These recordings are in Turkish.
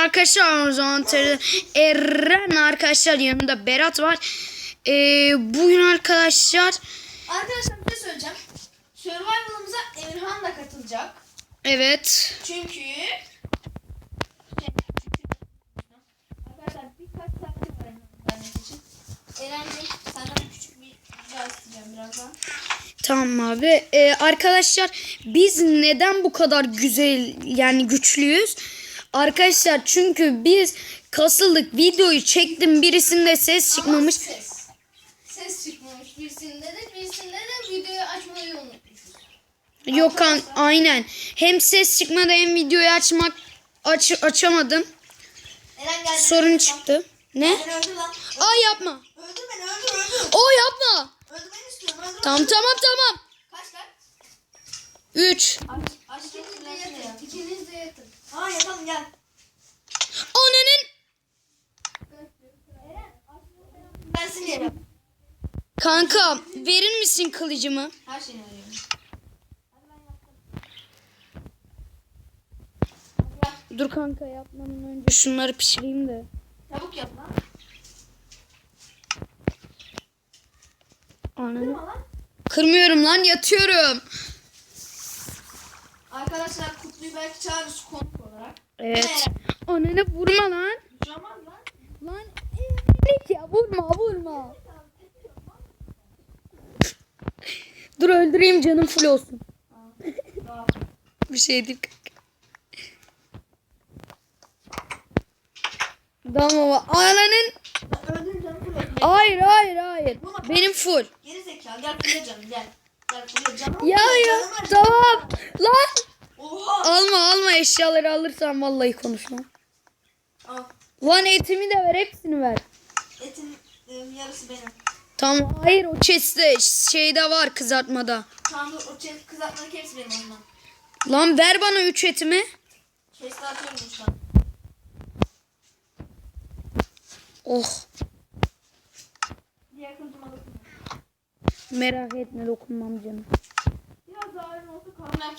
arkadaşlar o zaman Eren arkadaşlar yanında Berat var. Ee, bugün arkadaşlar Arkadaşlar bir şey söyleyeceğim. Survival'ımıza Emirhan da katılacak. evet Çünkü Arkadaşlar birkaç saati var vermek için. Eren'cim senden küçük bir rica isteyeceğim birazdan. tamam abi. Ee, arkadaşlar biz neden bu kadar güzel yani güçlüyüz? Arkadaşlar çünkü biz kasıldık videoyu çektim birisinde ses çıkmamış. Ama ses. Ses çıkmamış birisinde de birisinde de videoyu açmayı unutmuşuz. Yok kan aynen. Hem ses çıkmadı hem videoyu açmak aç, açamadım. Sorun çıktı. Ne? Ay yapma. Öldür beni öldür öldür. O yapma. Öldürmeni istiyorum öldür. Tamam tamam tamam. Kaç lan? 3. Aç, aç İkiniz de yatın. Ha yatalım gel. Ananın. Ben seni yerim. Kanka verir misin kılıcımı? Her şeyini veriyorum. Dur kanka yapmadan önce şunları pişireyim de. Çabuk yap lan. Ananı. Kırma lan. Kırmıyorum lan yatıyorum. Arkadaşlar Kutlu'yu belki çağırırız olarak. Evet. Ananı vurma lan. Lan. Lan evlilik ya vurma vurma. Dur öldüreyim canım full olsun. Bir şey değil ama ananın. Hayır hayır hayır. Benim full. Geri zekalı gel fulle canım gel. Gel fulle canım. Ya ya tamam. Lan. Oha. Alma alma eşyaları alırsan vallahi konuşmam. Al. Lan etimi de ver hepsini ver. Etin yarısı benim. Tamam hayır o chest'te şeyde var kızartmada. Tamam dur o çek kızartmalık hepsi benim ondan. Lan ver bana 3 etimi. Chest'e atıyorum şu an. Oh Diğer kılıcıma dokun. merak etme dokunmam canım. Biraz daha ayrı olsa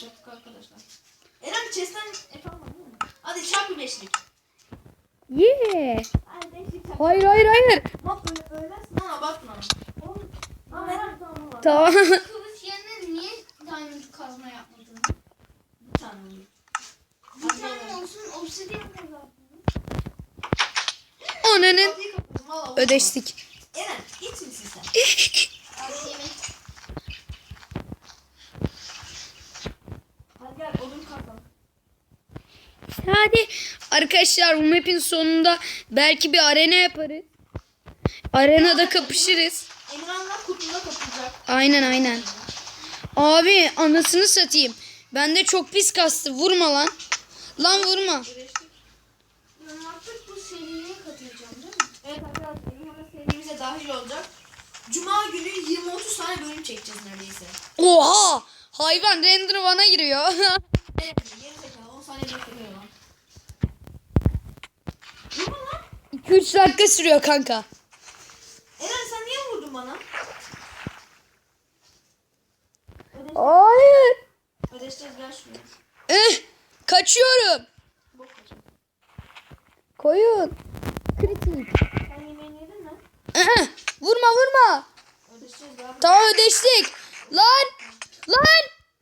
yapacaktık arkadaşlar. Eren chest'ten mi? Hadi çarp bir beşlik. Yeah. Hadi beşlik çarp. Hayır hayır hayır. Bak öyle ölmezsin ama abartma. Oğlum. Tamam Eren tamam. Tamam. Kılıç yerine niye diamond kazma yapmadın? Bir tane olur. Bir tane olsun obsidian kapadım valla. Ödeştik. Eren git misin sen? Yemek. Hadi gel odun katalım. Hadi arkadaşlar bu map'in sonunda belki bir arena yaparız. Arenada kapışırız. Emirhan'la kutluda kapılacak. Aynen aynen. Abi anasını satayım. Bende çok pis kastı. Vurma lan. Lan vurma. Ben artık bu seriye katılacağım değil mi? Evet arkadaşlar Emirhan'la serimize dahil olacak. Cuma günü 20-30 tane bölüm çekeceğiz neredeyse. Oha! Hayvan render bana giriyor. Evet, geri zekalı 10 saniye bekliyor lan. Vurma lan. 2-3 dakika sürüyor kanka. Eren sen niye vurdun bana? Hayır. ödeşeceğiz gel şuraya. Eh, kaçıyorum. Bok kaçın. Koyun. Kritik. Sen yemeğini yedin mi? Eh, vurma vurma. Ödeşeceğiz abi. Tamam ödeştik. Lan.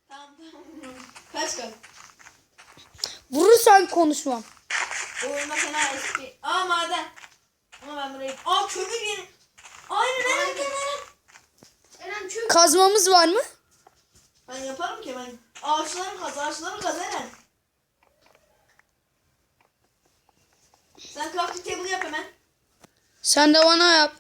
Tamam tamam. Kaç kaç. Vurursan konuşmam. O oyunda fena eski. Aa maden. Ama ben burayı... Aa kömür yeri. Aynen Eren gel Eren. Eren çök. Kazmamız var mı? Ben yaparım ki ben. Ağaçları kaz, ağaçları kaz Eren. Sen crafting table yap hemen. Sen de bana yap.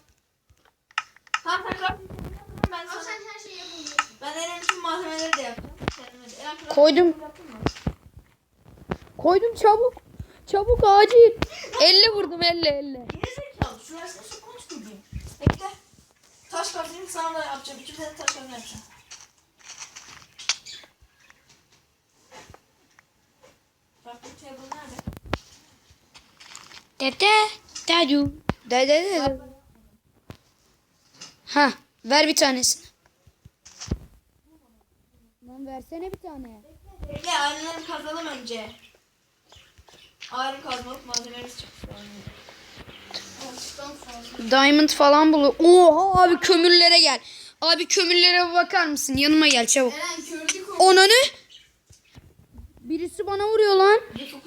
Tamam sen crafting table yap hemen ben sana... sen her şeyi yapabilirsin. Ben Eren'in tüm malzemeleri de yapacağım. Kendime de. Eren Koydum. yaptın mı? Koydum çabuk. Çabuk acil. 50 vurdum 50 50. Geri zekalı. Şurasını su konuşturayım. Bekle. Taş kazayım sana da yapacağım. İki tane taş kazma yapacağım. Crafting table nerede? Dede. Dadu. Dede dede. Ha, ver bir tanesini. Lan versene bir tane. Bekle aileleri kazalım önce. Ağrı kazmalık malzememiz çıktı. Diamond falan bulur. Oha abi kömürlere gel. Abi kömürlere bakar mısın? Yanıma gel çabuk. Eren ne? Birisi bana vuruyor lan. Çok.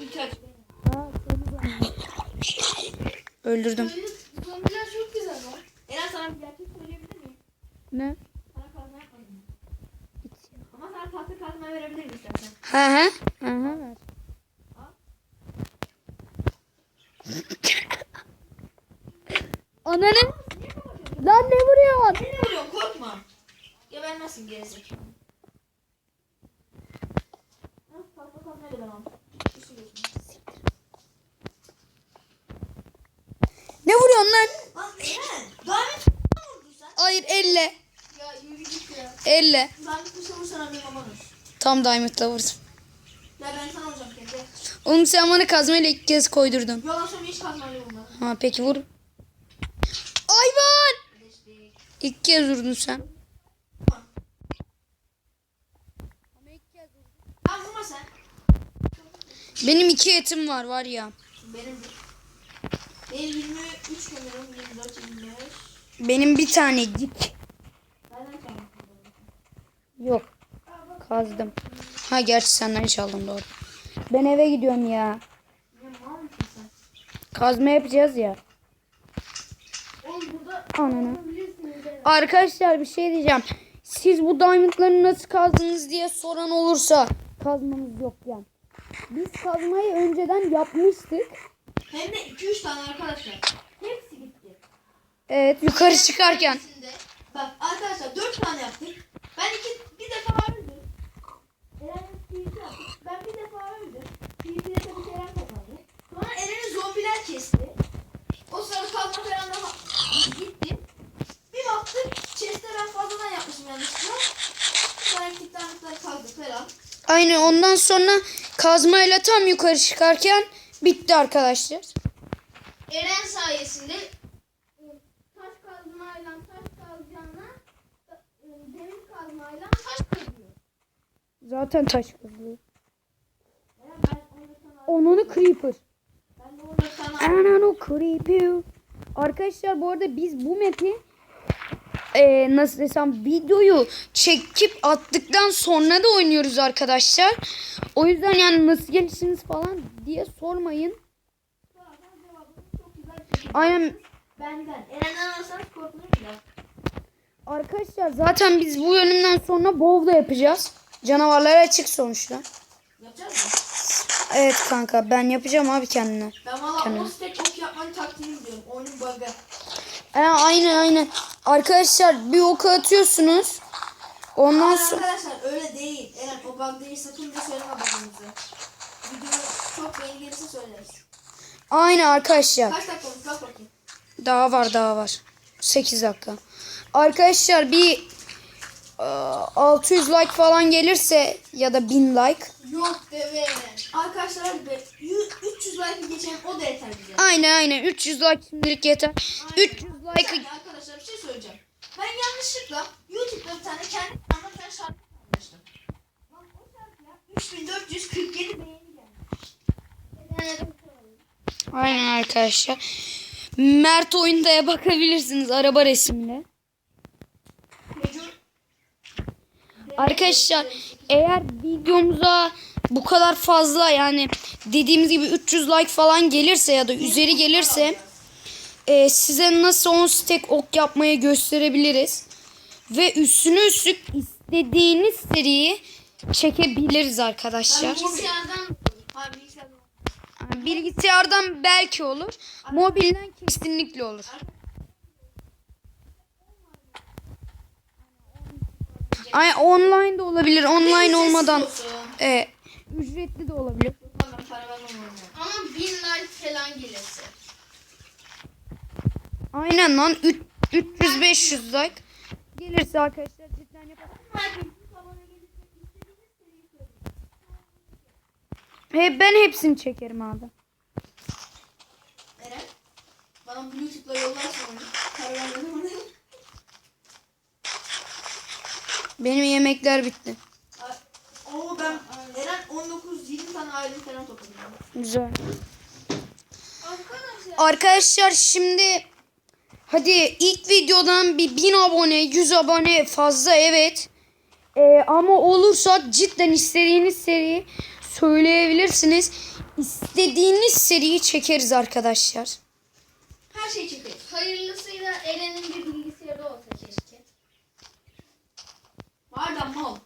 Öldürdüm. Zombiler çok güzel lan. Eren sana bir gerçek söyleyebilir miyim? Ne? Sana kazma yapmadım. Ama sana tahta kazma verebilirim istersen. Hı hı. Hı hı. Ver. Ana ne? Lan ne vuruyorsun? Ne vuruyorsun korkma. Gebermezsin gerizekalı. Ne vuruyorsun lan? Lan mı vurdun sen? Hayır elle. Ya yürü git ya. Elle. Diamond kuşa vursana benim amanır. Tam diamondla vurdum. Ya ben sana vuracağım kendi. Oğlum sen bana kazmayla ilk kez koydurdun. Yalan söyleme hiç kazmayla vurma. Ha peki vur. Hayvan! Geçtik. İlk kez vurdun sen. Benim iki etim var var ya. Benim. Benim 23 kömürüm, 24, 25. Benim bir tane dik. Nereden çaldın? Yok. Kazdım. Ha gerçi senden çaldım doğru. Ben eve gidiyorum ya. Kazma yapacağız ya. Oğlum burada Ananı. Arkadaşlar bir şey diyeceğim. Siz bu diamondları nasıl kazdınız diye soran olursa kazmamız yok yani. Biz kazmayı önceden yapmıştık. Hem de 2-3 tane arkadaşlar. Hepsi gitti. Evet yukarı çıkarken. Bak arkadaşlar 4 tane yaptık. Ben iki, bir defa öldüm. Eren'in PvP yaptık. Ben bir defa öldüm. PvP'de tabii ki Eren kazandı. Sonra Eren'i zombiler kesti. O sırada kazma falan da gitti. Bir baktık chest'e ben fazladan yapmışım yanlışlıkla. Sonra gittik tane kazdık falan. Aynen ondan sonra kazmayla tam yukarı çıkarken bitti arkadaşlar. Eren sayesinde taş kazmayla taş kazacağına demir kazmayla taş kazıyor. Zaten taş kazıyor. Onunu creeper. ben de orada sana Anan o creepy. Arkadaşlar bu arada biz bu map'i e, nasıl desem videoyu çekip attıktan sonra da oynuyoruz arkadaşlar. O yüzden yani nasıl gelişiniz falan diye sormayın. Aynen Benden. Eren'den alırsanız arkadaşlar zaten biz bu bölümden sonra WoW da yapacağız. Canavarlara açık sonuçta. Yapacağız mı? Evet kanka ben yapacağım abi kendine. Ben valla Tamam. 10 stack ok yapmanın taktiğini biliyorum. Oyunun bug'ı. E, aynen aynen. Arkadaşlar bir ok atıyorsunuz. Ondan Ama sonra arkadaşlar öyle değil. Eren o bug değil. Sakın bir söyleme bug'ınızı. Video çok beğeni gelirse söyleriz. aynen arkadaşlar. Kaç dakika olmuş? Bak bakayım. Daha var daha var. 8 dakika. Arkadaşlar bir e, 600 like falan gelirse ya da 1000 like. Yok deve. Arkadaşlar hadi be. 100 300 like geçelim o da yeter bize. Aynen aynen 300 like şimdilik yeter. 300 Bir like saniye arkadaşlar bir şey söyleyeceğim. Ben yanlışlıkla YouTube'da bir tane kendi tane şarkı paylaştım. Lan o şarkıya 3447 beğeni gelmiş. Aynen arkadaşlar. Mert oyundaya bakabilirsiniz araba resimle. Mecur Arkadaşlar eğer videomuza bu kadar fazla yani dediğimiz gibi 300 like falan gelirse ya da üzeri gelirse e, size nasıl 10 stack ok yapmayı gösterebiliriz. Ve üstüne üstlük istediğiniz seriyi çekebiliriz arkadaşlar. Bilgisayardan bilgisayardan. Bilgisayardan belki olur. Mobilden kesinlikle olur. Ay online de olabilir. Online olmadan e, ücretli de olabilir. Ama 1000 like falan gelirse. Aynen lan 300 500 like gelirse arkadaşlar cidden yaparım. He, ben hepsini çekerim abi. Eren bana Bluetooth'la yollarsın onu. Benim yemekler bitti. Oo ben Eren 19 20 tane aile falan topladım. Güzel. Arkadaşlar şimdi hadi ilk videodan bir 1000 abone 100 abone fazla evet. Ee, ama olursa cidden istediğiniz seriyi söyleyebilirsiniz. İstediğiniz seriyi çekeriz arkadaşlar. Her şeyi çekeriz. Hayırlısıyla Eren'in bir bilgisayarı olsa keşke. Var da mal.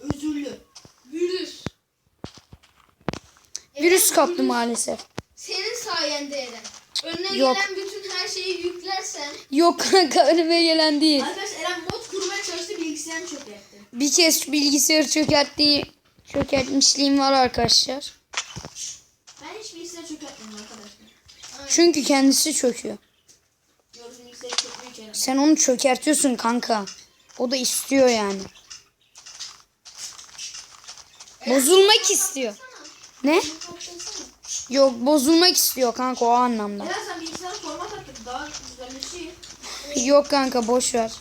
Özürlü. Virüs. Virüs kaptı maalesef. Senin sayende Eren. Önüne Yok. gelen her şeyi yüklersen Yok kanka önüme gelen değil. Arkadaşlar Eren mod kurmaya çalıştı bilgisayarını çökertti. Bir kez bilgisayarı çökerttiği çökertmişliğim var arkadaşlar. Ben hiç bilgisayar çökertmedim arkadaşlar. Çünkü kendisi çöküyor. Sen onu çökertiyorsun kanka. O da istiyor yani. Bozulmak istiyor. Ne? Yok bozulmak istiyor kanka o anlamda. Eren sen bilgisayarı format daha. Yok kanka boş ver.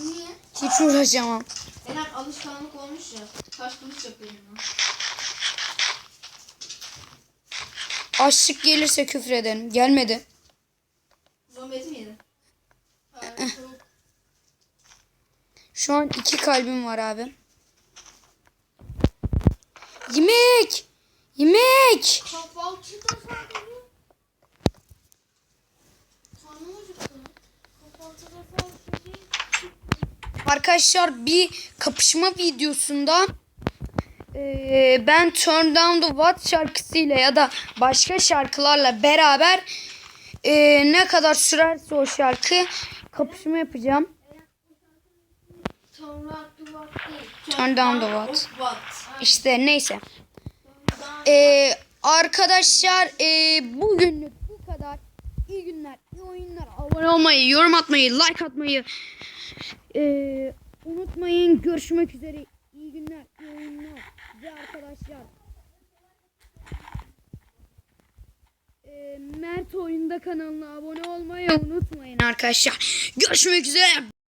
Niye? Hiç uğraşamam. Eren alışkanlık olmuş ya. Taş kılıç yapıyor yanına. Açlık gelirse küfür ederim. Gelmedi. Zombi eti mi yedin? Hayır, tavuk. Şu an iki kalbim var abi. Yemek! Yemek! Kahvaltıda Arkadaşlar bir kapışma videosunda eee, ben Turn Down the Watt şarkısıyla ya da başka şarkılarla beraber eee, ne kadar sürerse o şarkı kapışma yapacağım. Turn Down the what? İşte neyse. Eee, arkadaşlar eee, bugünlük bu kadar. İyi günler, iyi oyunlar. Abone olmayı, yorum atmayı, like atmayı eee, unutmayın. Görüşmek üzere. İyi günler, iyi oyunlar. Ve arkadaşlar. Eee, Mert Oyunda kanalına abone olmayı unutmayın arkadaşlar. Görüşmek üzere.